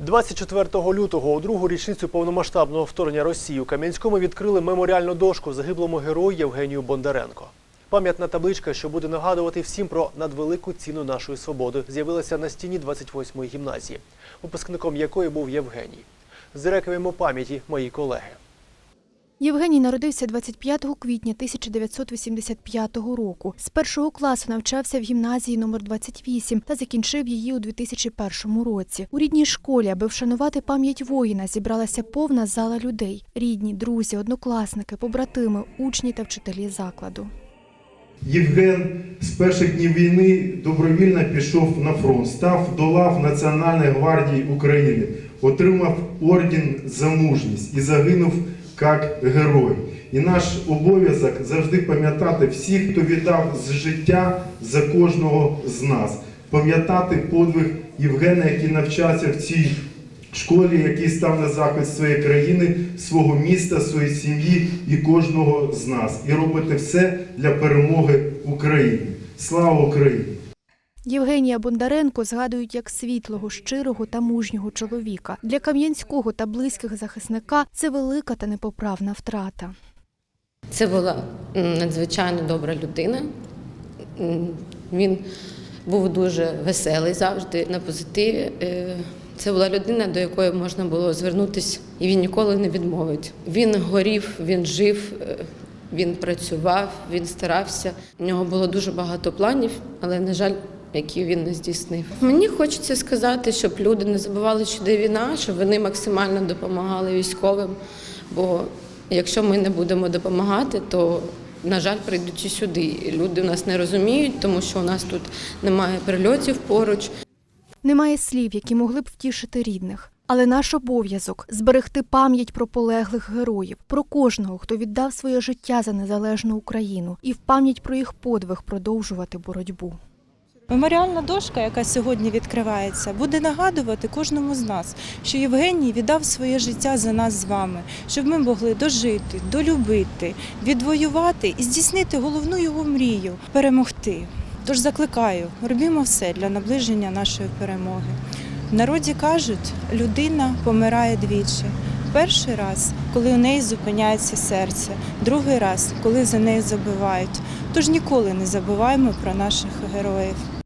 24 лютого, у другу річницю повномасштабного вторгнення Росії у Кам'янському відкрили меморіальну дошку загиблому герою Євгенію Бондаренко. Пам'ятна табличка, що буде нагадувати всім про надвелику ціну нашої свободи, з'явилася на стіні 28-ї гімназії, випускником якої був Євгеній. Зрекуємо пам'яті мої колеги. Євгеній народився 25 квітня 1985 року. З першого класу навчався в гімназії номер 28 та закінчив її у 2001 році. У рідній школі, аби вшанувати пам'ять воїна, зібралася повна зала людей: рідні, друзі, однокласники, побратими, учні та вчителі закладу. Євген з перших днів війни добровільно пішов на фронт, став до лав Національної гвардії України, отримав орден за мужність і загинув як герой. І наш обов'язок завжди пам'ятати всіх, хто віддав з життя за кожного з нас, пам'ятати подвиг Євгена, який навчався в цій школі, який став на захист своєї країни, свого міста, своєї сім'ї і кожного з нас, і робити все для перемоги України. Слава Україні! Євгенія Бондаренко згадують як світлого, щирого та мужнього чоловіка. Для Кам'янського та близьких захисника це велика та непоправна втрата. Це була надзвичайно добра людина. Він був дуже веселий завжди на позитиві. Е, Це була людина, до якої можна було звернутися, і він ніколи не відмовить. Він горів, він жив, е, він працював, він старався. У нього було дуже багато планів, але, на жаль, які він не здійснив. Мені хочеться сказати, щоб люди не забували, що де війна, щоб вони максимально допомагали військовим. Бо якщо ми не будемо допомагати, то на жаль, прийдуть і сюди. Люди нас не розуміють, тому що у нас тут немає прильотів поруч. Немає слів, які могли б втішити рідних. Але наш обов'язок зберегти пам'ять про полеглих героїв, про кожного, хто віддав своє життя за незалежну Україну, і в пам'ять про їх подвиг продовжувати боротьбу. Меморіальна дошка, яка сьогодні відкривається, буде нагадувати кожному з нас, що Євгеній віддав своє життя за нас з вами, щоб ми могли дожити, долюбити, відвоювати і здійснити головну його мрію перемогти. Тож закликаю, робімо все для наближення нашої перемоги. В народі кажуть, людина помирає двічі. Перший раз, коли у неї зупиняється серце, другий раз, коли за нею забивають. Тож ніколи не забуваємо про наших героїв.